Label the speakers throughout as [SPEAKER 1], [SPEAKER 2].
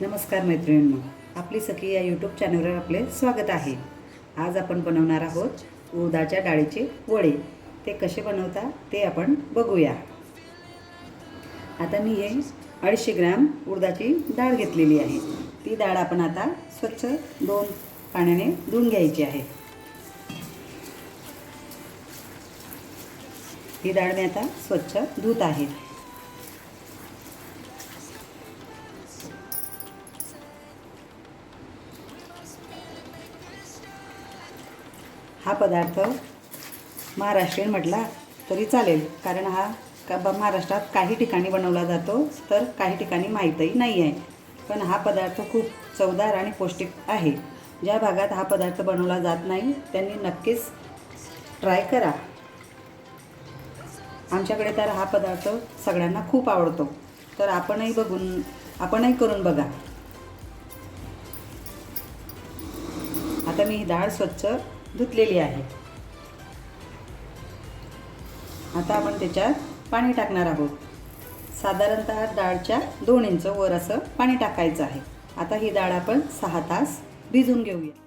[SPEAKER 1] नमस्कार मैत्रिणींनो आपली सखी या यूट्यूब चॅनलवर आपले स्वागत आहे. आज आपण बनवणार आहोत उडदाच्या डाळीचे वडे. ते कसे बनवता ते आपण बघूया. आता मी हे अडीचशे ग्रॅम उडदाची डाळ घेतलेली आहे. ती डाळ आपण आता स्वच्छ दोन पाण्याने धुवून घ्यायची आहे. ही डाळ मी आता स्वच्छ धुत आहे. हा पदार्थ महाराष्ट्रीयन म्हटला तरी चालेल. कारण हा का ब महाराष्ट्रात काही ठिकाणी बनवला जातो तर काही ठिकाणी माहीतही नाही आहे. पण हा पदार्थ खूप चवदार आणि पौष्टिक आहे. ज्या भागात हा पदार्थ बनवला जात नाही त्यांनी नक्कीच ट्राय करा. आमच्याकडे तर हा पदार्थ सगळ्यांना खूप आवडतो. तर आपणही बघून आपणही करून बघा. आता मी ही डाळ स्वच्छ धुतलेली आहे. आता आपण त्याच्यात पाणी टाकणार आहोत. साधारणतः डाळच्या दोन इंच वर असं पाणी टाकायचं आहे. आता ही डाळ आपण सहा तास भिजून घेऊया.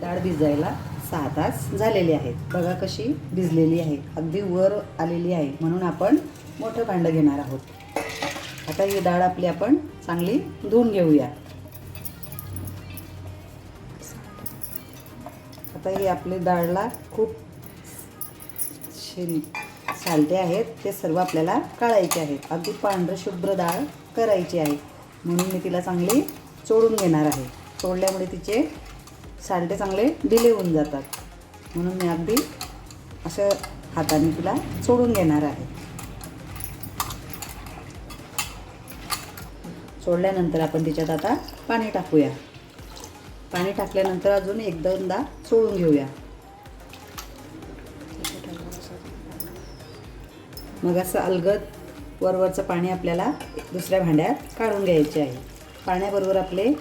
[SPEAKER 1] डाळ भिजायला सहा तास झालेली आहेत. बघा कशी भिजलेली आहे. अगदी वर आलेली आहे म्हणून आपण मोठं भांडं घेणार आहोत. आता ही डाळ आपली आपण चांगली धुवून घेऊया. आता ही आपली डाळला खूप शिन सालटे आहेत. ते सर्व आपल्याला काढायचे आहेत. अगदी पांढरं शुभ्र डाळ करायची आहे. म्हणून मी तिला चांगली चोडून घेणार आहे. चोडल्यामुळे तिचे सालटे चांगले डिले होऊन जातात. म्हणून मी अगदी असं हाताने तिला चोडून घेणार आहे. सोडल्यानंतर आपण तिच्यात आता पाणी टाकूया. पाणी टाकल्यानंतर अजून एक दोनदा चोळून घेऊया. मग असं अलगद वरवरचं पाणी आपल्याला दुसऱ्या भांड्यात काढून घ्यायचे आहे. पाण्याबरोबर आपले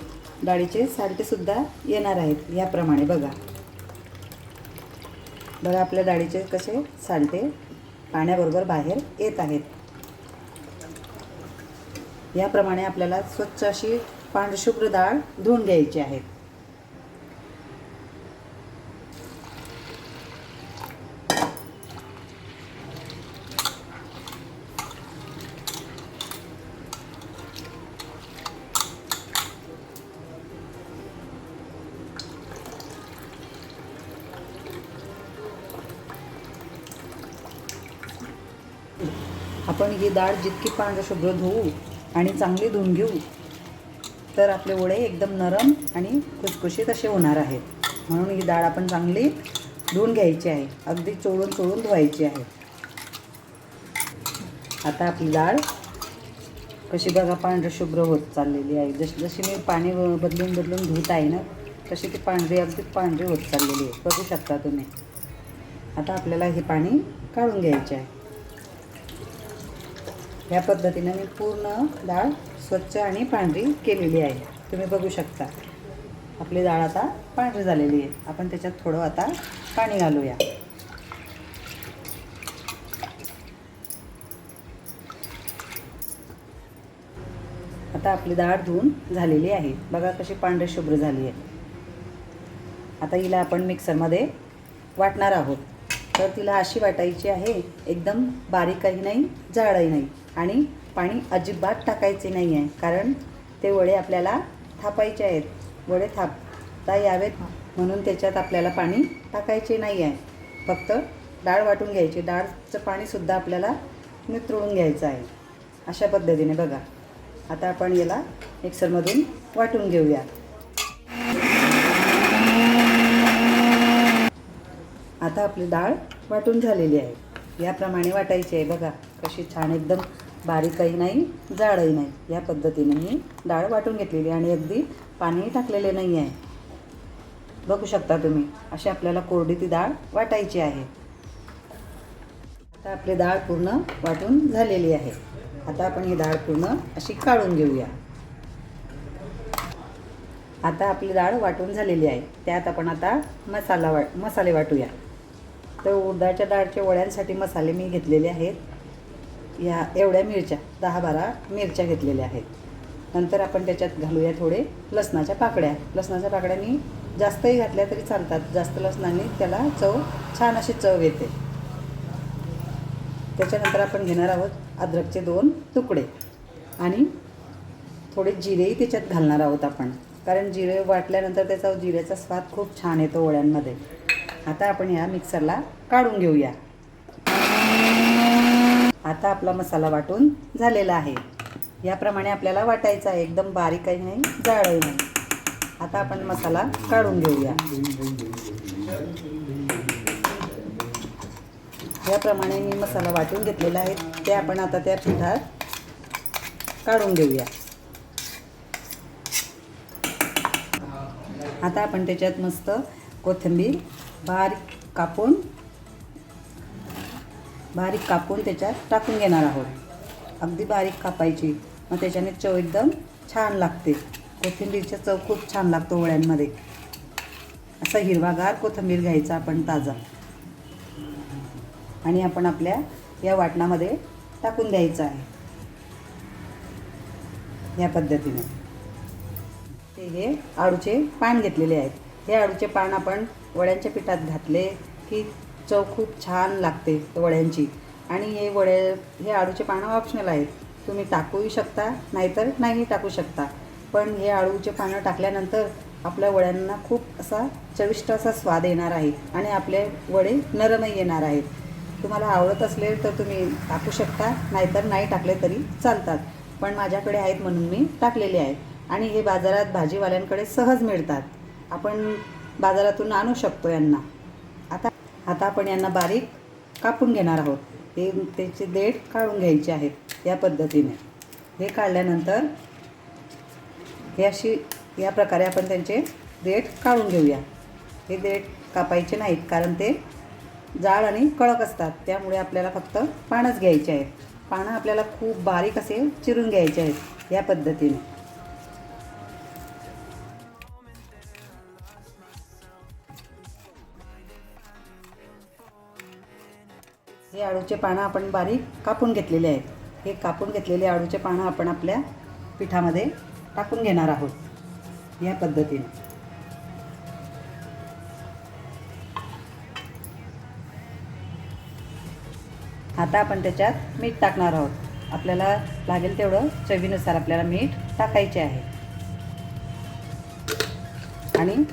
[SPEAKER 1] डाळीचे सालटेसुद्धा येणार आहेत याप्रमाणे बघा. बघा आपल्या डाळीचे कसे सालटे पाण्याबरोबर बाहेर येत आहेत. याप्रमाणे आपल्याला स्वच्छ अशी पांढरशुभ्र डाळ धुवून घ्यायची आहेत आपण ही डाळ जितकी पांढरं शुभ्र धुवू आणि चांगली धुवून घेऊ तर आपले वडे एकदम नरम आणि खुसखुशीत असे होणार आहेत. म्हणून ही डाळ आपण चांगली धुवून घ्यायची आहे. अगदी चोळून चोळून धुवायची आहे. आता आपली डाळ कशी बघा पांढरं शुभ्र होत चाललेली आहे. जशी जशी मी पाणी बदलून बदलून धुत आहे ना तशी ती पांढरी अगदी पांढरी होत चाललेली आहे. बघू शकता तुम्ही. आता आपल्याला हे पाणी काढून घ्यायचे आहे. या पद्धतीने मी पूर्ण डाळ स्वच्छ आणि पांढरी केलेली आहे. तुम्ही बघू शकता. आपली डाळ आता पांढरी झालेली आहे. आपण त्याच्यात थोडं आता पाणी घालूया. आता आपली डाळ धुवून झालेली आहे. बघा कशी पांढरी शुभ्र झाली आहे. आता हिला आपण मिक्सरमध्ये वाटणार आहोत. तर तिला अशी वाटायची आहे एकदम बारीकही नाही जाडही नाही आणि पाणी अजिबात टाकायचे नाही आहे कारण ते वडे आपल्याला थापायचे आहेत. वडे थापता यावेत म्हणून त्याच्यात आपल्याला पाणी टाकायचे नाही आहे फक्त डाळ वाटून घ्यायची. डाळचं पाणीसुद्धा आपल्याला नितळून घ्यायचं आहे. अशा पद्धतीने बघा. आता आपण याला मिक्सरमधून वाटून घेऊया. आता आपली डाळ वाटून झालेली आहे. याप्रमाणे वाटायची आहे. बघा कशी छान एकदम बारीकही नाही जाडही नाही. या पद्धतीने मी डाळ वाटून घेतलेली आणि अगदी पाणीही टाकलेले नाही आहे. बघू शकता तुम्ही अशी आपल्याला कोरडी ती डाळ वाटायची आहे. आता आपली डाळ पूर्ण वाटून झालेली आहे. आता आपण ही डाळ पूर्ण अशी काढून घेऊया. आता आपली डाळ वाटून झालेली आहे. त्यात आपण आता मसाला वाट मसाले वाटूया. तर उडदाच्या डाळच्या वड्यांसाठी मसाले मी घेतलेले आहेत. या एवढ्या मिरच्या दहा बारा मिरच्या घेतलेल्या आहेत. नंतर आपण त्याच्यात घालूया थोडे लसणाच्या पाकड्या लसणाच्या पाकड्यांनी जास्तही घातल्या तरी चालतात. जास्त लसणाने त्याला चव छान अशी चव येते. त्याच्यानंतर आपण घेणार आहोत अद्रकचे दोन तुकडे. आणि थोडे जिरेही त्याच्यात घालणार आहोत आपण. कारण जिरे वाटल्यानंतर त्याचा जिऱ्याचा स्वाद खूप छान येतो वड्यांमध्ये. आता आपण या मिक्सरला काढून घेऊया. आता आपला मसाला वाटून झालेला आहे. याप्रमाणे आपल्याला वाटायचा आहे. एकदम बारीकही नाही जाडही नाही. आता आपण मसाला काढून घेऊया. याप्रमाणे मी मसाला वाटून घेतलेला आहे. ते आपण आता त्या पिठात काढून घेऊया. आता आपण त्याच्यात मस्त कोथिंबीर बारीक कापून बारीक कापून त्याच्यात टाकून घेणार आहोत. अगदी बारीक कापायची. मग त्याच्याने चव एकदम छान लागते. कोथिंबीरच्या चव खूप छान लागतो ओळ्यांमध्ये. असा हिरवागार कोथिंबीर घ्यायचा आपण ताजा. आणि आपण आपल्या या वाटणामध्ये टाकून द्यायचं आहे. या पद्धतीने. ते हे आळूचे पान घेतलेले आहेत. हे आळूचे पान आपण वड्यांच्या पिठात घातले की चव खूप छान लागते वड्यांची. आणि हे वडे हे आळूचे पानं ऑप्शनल आहेत. तुम्ही टाकूही शकता नाहीतर नाही टाकू शकता. पण हे आळूचे पानं टाकल्यानंतर आपल्या वड्यांना खूप असा चविष्ट असा स्वाद येणार आहे आणि आपले वडे नरमही येणार आहेत. तुम्हाला आवडत असले तर तुम्ही टाकू शकता नाहीतर नाही टाकले तरी चालतात. पण माझ्याकडे आहेत म्हणून मी टाकलेले आहेत. आणि हे बाजारात भाजीवाल्यांकडे सहज मिळतात. आपण बाजारातून आणू शकतो यांना. आता आता आपण यांना बारीक कापून घेणार आहोत. हे त्याचे देठ काढून घ्यायचे आहेत या पद्धतीने. हे काढल्यानंतर हे अशी या प्रकारे आपण त्यांचे देठ काढून घेऊया. हे देठ कापायचे नाहीत कारण ते जाड आणि कडक असतात. त्यामुळे आपल्याला फक्त पानच घ्यायचे आहेत. पानं आपल्याला खूप बारीक असे चिरून घ्यायचे आहेत या पद्धतीने. हे आळूचे पानं आपण बारीक कापून घेतलेले आहेत हे कापून घेतलेले आळूचे पानं आपण आपल्या पिठामध्ये टाकून घेणार आहोत. या पद्धतीने. आता आपण त्याच्यात मीठ टाकणार आहोत. आपल्याला लागेल तेवढं चवीनुसार आपल्याला मीठ टाकायचे आहे. आणि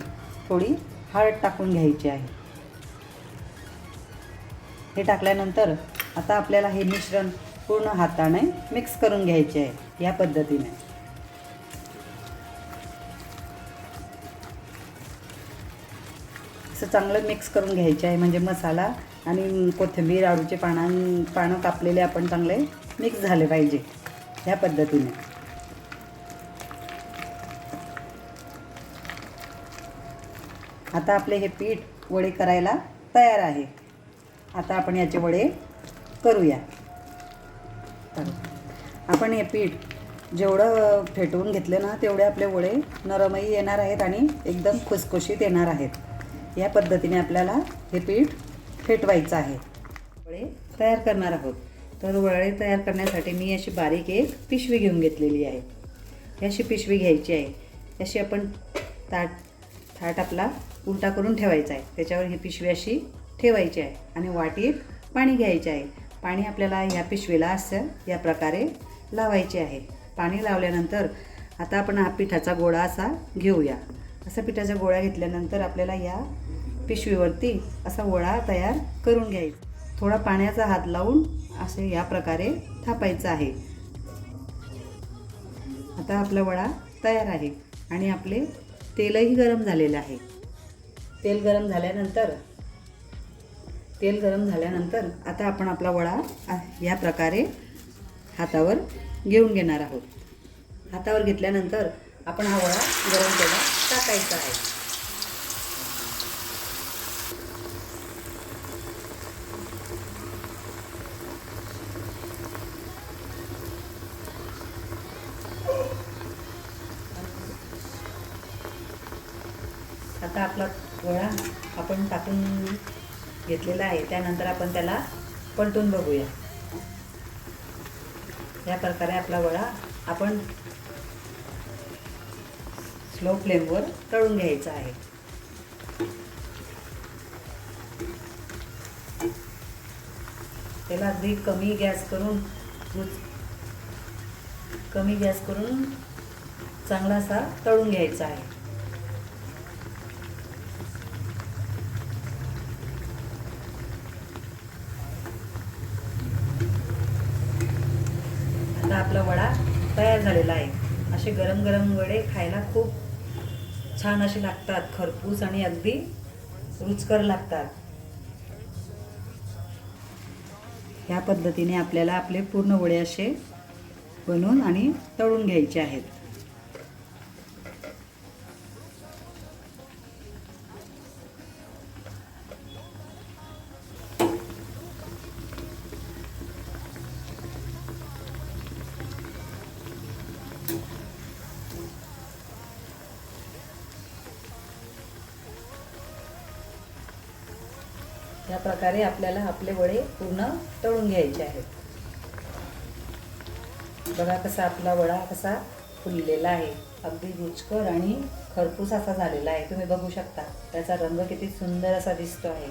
[SPEAKER 1] थोडी हळद टाकून घ्यायची आहे. हे टाकल्यानंतर आता आपल्याला हे मिश्रण पूर्ण हाताने मिक्स करून घ्यायचे आहे या पद्धतीने. असं चांगलं मिक्स करून घ्यायचे आहे म्हणजे मसाला आणि कोथिंबीर आळूचे पानां पानं कापलेले आपण चांगले मिक्स झाले पाहिजे ह्या पद्धतीने. आता आपले हे पीठ वडे करायला तयार आहे. आता आपण याचे वडे करूया. तर आपण हे पीठ जेवढं फेटवून घेतलं ना तेवढे आपले वडे नरमही येणार आहेत आणि एकदम खुसखुशीत येणार आहेत. या पद्धतीने आपल्याला हे पीठ फेटवायचं आहे. वडे तयार करणार आहोत. तर वडे तयार करण्यासाठी मी अशी बारीक एक पिशवी घेऊन घेतलेली आहे. अशी पिशवी घ्यायची आहे. अशी आपण ताट थाट आपला उलटा करून ठेवायचा आहे. त्याच्यावर ही पिशवी अशी ठेवायची आहे आणि वाटीत पाणी घ्यायचे आहे. पाणी आपल्याला ह्या पिशवीला असं या प्रकारे लावायचे आहे. पाणी लावल्यानंतर आता आपण हा पिठाचा गोळा असा घेऊया. असा पिठाचा गोळा घेतल्यानंतर आपल्याला या पिशवीवरती असा वडा तयार करून घ्यायचा. थोडा पाण्याचा हात लावून असे या प्रकारे थापायचं आहे. आता आपला वडा तयार आहे आणि आपले तेलही गरम झालेलं आहे. तेल गरम झाल्यानंतर तेल गरम झाल्यानंतर आता आपण आपला वडा या प्रकारे हातावर घेऊन घेणार आहोत. हातावर घेतल्यानंतर आपण हा वडा गरम तेलात टाकायचा आहे. आता आपला वडा आपण टाकून घेतलेला आहे. त्यानंतर आपण त्याला पलटून बघूया. या प्रकारे आपला वडा आपण स्लो फ्लेमवर तळून घ्यायचा आहे. त्याला अगदी कमी गॅस करून कमी गॅस करून चांगला असा तळून घ्यायचा आहे आता आपला वडा तयार झालेला आहे. असे गरम गरम वडे खायला खूप छान असे लागतात खरपूस आणि अगदी रुचकर लागतात. ह्या पद्धतीने आपल्याला आपले पूर्ण वडे असे बनवून आणि तळून घ्यायचे आहेत. या प्रकारे आपल्याला आपले वडे पूर्ण तळून घ्यायचे आहेत. बघा कसा आपला वडा कसा फुललेला आहे. अगदी रुचकर आणि खरपूस असा झालेला आहे. तुम्ही बघू शकता. त्याचा रंग किती सुंदर असा दिसतो आहे.